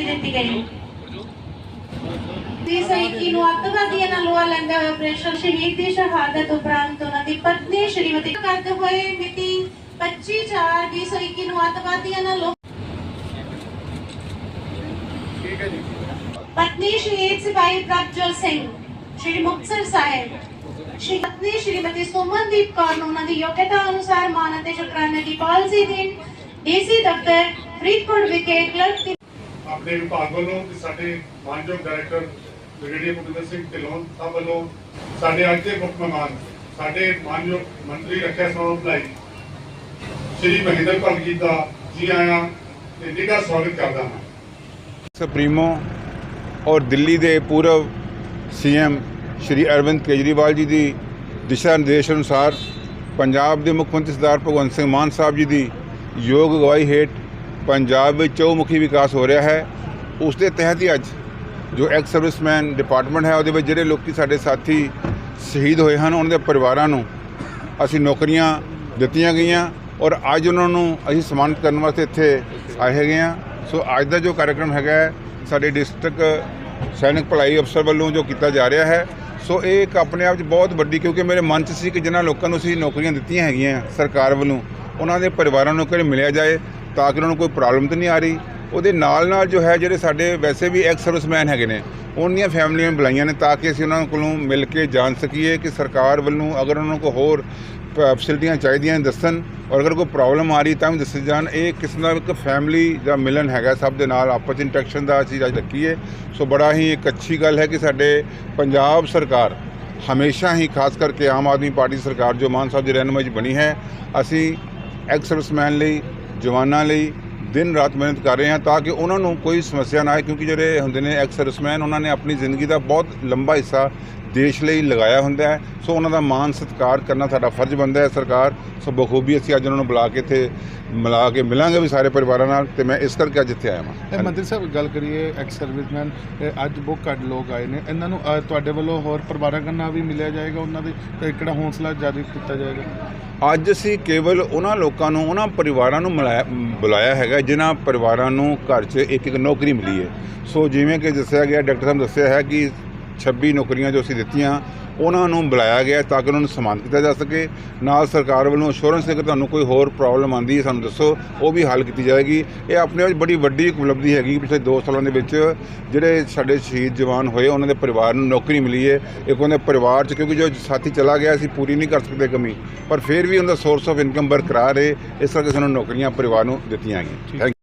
ਦੀ ਦਿੱਤੀ ਗਈ। ਦੀ ਸੈਕੀ ਨੂੰ ਅੱਤਵਾਦੀਆਂ ਨਾਲ ਲੋਹਾ ਲੈਂਦੇ ਆਪਰੇਸ਼ਨ ਸ਼ਹੀਦ ਦੀ ਸ਼ਹਾਦਤ ਉਪਰੰਤ ਉਹਨਾਂ ਦੀ ਪਤਨੀ ਸ਼੍ਰੀਮਤੀ ਕਰਦੇ ਹੋਏ ਮਿਤੀ 25 4 2021 ਨੂੰ ਅੱਤਵਾਦੀਆਂ ਨਾਲ ਠੀਕ ਹੈ ਜੀ। ਪਤਨੀ ਸ਼ਹੀਦ ਸਿਪਾਹੀ ਪ੍ਰਭਜੋਤ ਸਿੰਘ ਸ਼੍ਰੀ ਮੁਕਤਸਰ ਸਾਹਿਬ। ਸ਼੍ਰੀ ਪਤਨੀ ਸ਼੍ਰੀਮਤੀ ਸੁਮਨਦੀਪ ਕੌਰ ਨੂੰ ਉਹਨਾਂ ਦੀ ਯੋਗਤਾ ਅਨੁਸਾਰ ਮਾਨ ਅਤੇ ਸ਼ੁਕਰਾਨੇ ਦੀ ਪਾਲਿਸੀ ਦੇਣ ਡੀਸੀ ਦਫ਼ਤਰ ਫਰੀਦਕੋਟ ਵਿਖੇ ਕਲਰਕ ਦੀ ਆਪਣੇ ਵਿਭਾਗ ਵੱਲੋਂ ਤੇ ਸਾਡੇ ਮਾਨਯੋਗ ਡਾਇਰੈਕਟਰ ਬ੍ਰਿਗੇਡੀਅਰ ਭੁਪਿੰਦਰ ਸਿੰਘ ਢਿੱਲੋਂ ਸਾਹਿਬ ਵੱਲੋਂ ਸਾਡੇ ਅੱਜ ਦੇ ਮੁੱਖ ਮਹਿਮਾਨ, ਸਾਡੇ ਮਾਨਯੋਗ ਮੰਤਰੀ ਰੱਖਿਆ ਸਮਾਂ ਭਲਾਈ ਸ਼੍ਰੀ ਮਹਿੰਦਰ ਭਗਤ ਜੀ ਦਾ ਜੀ ਆਇਆਂ ਤੇ ਨਿੱਘਾ ਸਵਾਗਤ ਕਰਦਾ ਹਾਂ। ਸੁਪਰੀਮੋ ਔਰ ਦਿੱਲੀ ਦੇ ਪੂਰਵ ਸੀਐਮ ਸ਼੍ਰੀ ਅਰਵਿੰਦ ਕੇਜਰੀਵਾਲ ਜੀ ਦੀ ਦਿਸ਼ਾ ਨਿਰਦੇਸ਼ ਅਨੁਸਾਰ ਪੰਜਾਬ ਦੇ ਮੁੱਖ ਮੰਤਰੀ ਸਰਦਾਰ ਭਗਵੰਤ ਸਿੰਘ ਮਾਨ ਸਾਹਿਬ ਜੀ ਦੀ ਯੋਗ ਅਗਵਾਈ ਹੇਠ ਪੰਜਾਬ ਵਿੱਚ ਚੌਮੁਖੀ ਵਿਕਾਸ ਹੋ ਰਿਹਾ ਹੈ ਉਸ ਦੇ ਤਹਿਤ ਹੀ ਅੱਜ ਜੋ ਐਕਸ ਸਰਵਿਸਮੈਨ ਡਿਪਾਰਟਮੈਂਟ ਹੈ ਉਹਦੇ ਵਿੱਚ ਜਿਹੜੇ ਲੋਕੀ ਸਾਡੇ ਸਾਥੀ ਸ਼ਹੀਦ ਹੋਏ ਹਨ ਉਹਨਾਂ ਦੇ ਪਰਿਵਾਰਾਂ ਨੂੰ ਅਸੀਂ ਨੌਕਰੀਆਂ ਦਿੱਤੀਆਂ ਗਈਆਂ ਔਰ ਅੱਜ ਉਹਨਾਂ ਨੂੰ ਅਸੀਂ ਸਨਮਾਨਿਤ ਕਰਨ ਵਾਸਤੇ ਇੱਥੇ ਆਏ ਹੈਗੇ ਆ ਸੋ ਅੱਜ ਦਾ ਜੋ ਕਾਰਜਕ੍ਰਮ ਹੈਗਾ ਹੈ, ਸਾਡੇ ਡਿਸਟ੍ਰਿਕਟ ਸੈਨਿਕ ਭਲਾਈ ਅਫਸਰ ਵੱਲੋਂ ਜੋ ਕੀਤਾ ਜਾ ਰਿਹਾ ਹੈ ਸੋ ਇਹ ਇੱਕ ਆਪਣੇ ਆਪ 'ਚ ਬਹੁਤ ਵੱਡੀ ਕਿਉਂਕਿ ਮੇਰੇ ਮਨ 'ਚ ਸੀ ਕਿ ਜਿਨ੍ਹਾਂ ਲੋਕਾਂ ਨੂੰ ਅਸੀਂ ਨੌਕਰੀਆਂ ਦਿੱਤੀਆਂ ਹੈਗੀਆਂ ਸਰਕਾਰ ਵੱਲੋਂ ਉਹਨਾਂ ਦੇ ਪਰਿਵਾਰਾਂ ਨੂੰ ਕਿਹੜੇ ਮਿਲਿਆ ਜਾਏ ਤਾਂ ਕਿ ਉਹਨਾਂ ਨੂੰ ਕੋਈ ਪ੍ਰੋਬਲਮ ਤਾਂ ਨਹੀਂ ਆ ਰਹੀ। ਉਹਦੇ ਨਾਲ ਨਾਲ ਜੋ ਹੈ, ਜਿਹੜੇ ਸਾਡੇ ਵੈਸੇ ਵੀ ਐਕਸ ਸਰਵਿਸਮੈਨ ਹੈਗੇ ਨੇ ਉਹਨਾਂ ਫੈਮਲੀਆਂ ਬੁਲਾਈਆਂ ਨੇ ਤਾਂ ਕਿ ਅਸੀਂ ਉਹਨਾਂ ਕੋਲੋਂ ਮਿਲ ਕੇ ਜਾਣ ਸਕੀਏ ਕਿ ਸਰਕਾਰ ਵੱਲੋਂ ਅਗਰ ਉਹਨਾਂ ਨੂੰ ਕੋਈ ਹੋਰ ਫੈਸਿਲਿਟੀਆਂ ਚਾਹੀਦੀਆਂ ਦੱਸਣ ਔਰ ਅਗਰ ਕੋਈ ਪ੍ਰੋਬਲਮ ਆ ਰਹੀ ਤਾਂ ਵੀ ਦੱਸੇ ਜਾਣ। ਇਹ ਕਿਸਮ ਦਾ ਇੱਕ ਫੈਮਿਲੀ ਦਾ ਮਿਲਨ ਹੈਗਾ, ਸਭ ਦੇ ਨਾਲ ਆਪਸ 'ਚ ਇੰਟਰੈਕਸ਼ਨ ਦਾ ਅਸੀਂ ਅੱਜ ਰੱਖੀਏ ਸੋ ਬੜਾ ਹੀ ਇੱਕ ਅੱਛੀ ਗੱਲ ਹੈ ਕਿ ਸਾਡੇ ਪੰਜਾਬ ਸਰਕਾਰ ਹਮੇਸ਼ਾ ਹੀ ਖਾਸ ਕਰਕੇ ਆਮ ਆਦਮੀ ਪਾਰਟੀ ਸਰਕਾਰ ਜੋ ਮਾਨ ਸਾਹਿਬ ਦੀ ਰਹਿਨੁਮਾਈ 'ਚ ਬਣੀ ਹੈ, ਅਸੀਂ ਐਕਸ ਸਰਵਿਸਮੈਨ ਲਈ ਜਵਾਨਾਂ ਲਈ ਦਿਨ ਰਾਤ ਮਿਹਨਤ ਕਰ ਰਹੇ ਹਾਂ ਤਾਂ ਕਿ ਉਹਨਾਂ ਨੂੰ ਕੋਈ ਸਮੱਸਿਆ ਨਾ ਆਏ, ਕਿਉਂਕਿ ਜਿਹੜੇ ਹੁੰਦੇ ਨੇ ਐਕਸ ਸਰਵਿਸਮੈਨ ਉਹਨਾਂ ਨੇ ਆਪਣੀ ਜ਼ਿੰਦਗੀ ਦਾ ਬਹੁਤ ਲੰਬਾ ਹਿੱਸਾ ਦੇਸ਼ ਲਈ ਲਗਾਇਆ ਹੁੰਦਾ ਹੈ। ਸੋ ਉਹਨਾਂ ਦਾ ਮਾਣ ਸਤਿਕਾਰ ਕਰਨਾ ਸਾਡਾ ਫਰਜ਼ ਬਣਦਾ ਹੈ ਸਰਕਾਰ। ਸੋ ਬਖੂਬੀ ਅਸੀਂ ਅੱਜ ਉਹਨਾਂ ਨੂੰ ਬੁਲਾ ਕੇ ਇੱਥੇ ਮਿਲਾ ਕੇ ਮਿਲਾਂਗੇ ਵੀ ਸਾਰੇ ਪਰਿਵਾਰਾਂ ਨਾਲ ਤੇ ਮੈਂ ਇਸ ਕਰਕੇ ਅੱਜ ਇੱਥੇ ਆਇਆ ਇਹ ਹਾਂ ਮੰਤਰੀ ਸਾਹਿਬ ਗੱਲ ਕਰੀਏ ਐਕਸ ਸਰਵਿਸਮੈਨ ਅੱਜ ਬਹੁਤ ਘੱਟ ਲੋਕ ਆਏ ਨੇ। ਇਹਨਾਂ ਨੂੰ ਤੁਹਾਡੇ ਵੱਲੋਂ ਹੋਰ ਪਰਿਵਾਰਾਂ ਨਾਲ ਵੀ ਮਿਲਿਆ ਜਾਏਗਾ ਉਹਨਾਂ ਦੇ ਤੇ ਕਿਹੜਾ ਹੌਸਲਾ ਜਾਰੀ ਕੀਤਾ ਜਾਏਗਾ? ਅੱਜ ਅਸੀਂ ਕੇਵਲ ਉਹਨਾਂ ਲੋਕਾਂ ਨੂੰ ਉਹਨਾਂ ਪਰਿਵਾਰਾਂ ਨੂੰ ਬੁਲਾਇਆ ਹੈਗਾ ਜਿਨ੍ਹਾਂ ਪਰਿਵਾਰਾਂ ਨੂੰ ਘਰ 'ਚ ਇੱਕ ਇੱਕ ਨੌਕਰੀ ਮਿਲੀ ਹੈ। ਸੋ ਜਿਵੇਂ ਕਿ ਦੱਸਿਆ ਗਿਆ ਡਾਕਟਰ ਸਾਹਿਬ ਦੱਸਿਆ ਹੈ ਕਿ 26 ਨੌਕਰੀਆਂ ਜੋ ਅਸੀਂ ਦਿੱਤੀਆਂ, ਉਹਨਾਂ ਨੂੰ ਬੁਲਾਇਆ ਗਿਆ ਤਾਂ ਕਿ ਉਹਨਾਂ ਨੂੰ ਸਨਮਾਨਿਤ ਕੀਤਾ ਜਾ ਸਕੇ। ਨਾਲ ਸਰਕਾਰ ਵੱਲੋਂ ਅਸ਼ੋਰੈਂਸ ਦੇ ਕਿ ਤੁਹਾਨੂੰ ਕੋਈ ਹੋਰ ਪ੍ਰੋਬਲਮ ਆਂਦੀ ਹੈ, ਸਾਨੂੰ ਦੱਸੋ, ਉਹ ਵੀ ਹੱਲ ਕੀਤੀ ਜਾਏਗੀ। ਇਹ ਆਪਣੇ ਆਪ ਬੜੀ ਵੱਡੀ ਉਪਲਬਧੀ ਹੈਗੀ ਪਿਛਲੇ 2 ਸਾਲਾਂ ਦੇ ਵਿੱਚ ਜਿਹੜੇ ਸਾਡੇ ਸ਼ਹੀਦ ਜਵਾਨ ਹੋਏ, ਉਹਨਾਂ ਦੇ ਪਰਿਵਾਰ ਨੂੰ ਨੌਕਰੀ ਮਿਲੀ ਹੈ। ਇੱਕ ਉਹਨਾਂ ਦੇ ਪਰਿਵਾਰ 'ਚ, ਕਿਉਂਕਿ ਜੋ ਸਾਥੀ ਚਲਾ ਗਿਆ, ਅਸੀਂ ਪੂਰੀ ਨਹੀਂ ਕਰ ਸਕਦੇ ਕਮੀ। ਪਰ ਫਿਰ ਵੀ ਉਹਨਾਂ ਦਾ ਸੋਰਸ ਆਫ ਇਨਕਮ ਬਰਕਰਾਰ ਹੈ ਇਸ ਕਰਕੇ ਸਾਨੂੰ ਨੌਕਰੀਆਂ ਪਰਿਵਾਰ ਨੂੰ ਦਿੱਤੀਆਂ ਗਈਆਂ। ਥੈਂਕ